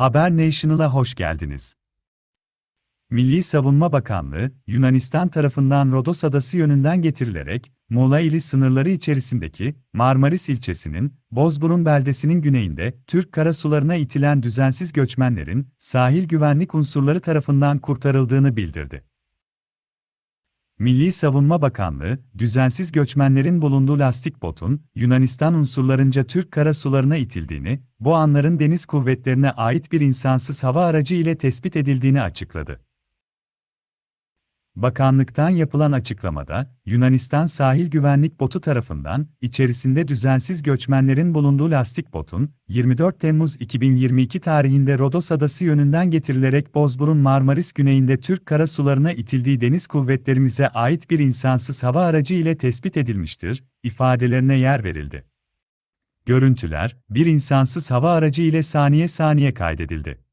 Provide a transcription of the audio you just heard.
Haber National'a hoş geldiniz. Milli Savunma Bakanlığı, Yunanistan tarafından Rodos Adası yönünden getirilerek, Muğla ili sınırları içerisindeki Marmaris ilçesinin Bozburun beldesinin güneyinde Türk karasularına itilen düzensiz göçmenlerin sahil güvenlik unsurları tarafından kurtarıldığını bildirdi. Milli Savunma Bakanlığı, düzensiz göçmenlerin bulunduğu lastik botun, Yunanistan unsurlarınca Türk karasularına itildiğini, bu anların deniz kuvvetlerine ait bir insansız hava aracı ile tespit edildiğini açıkladı. Bakanlıktan yapılan açıklamada, Yunanistan sahil güvenlik botu tarafından, içerisinde düzensiz göçmenlerin bulunduğu lastik botun, 24 Temmuz 2022 tarihinde Rodos Adası yönünden getirilerek Bozburun Marmaris güneyinde Türk karasularına itildiği deniz kuvvetlerimize ait bir insansız hava aracı ile tespit edilmiştir, ifadelerine yer verildi. Görüntüler, bir insansız hava aracı ile saniye saniye kaydedildi.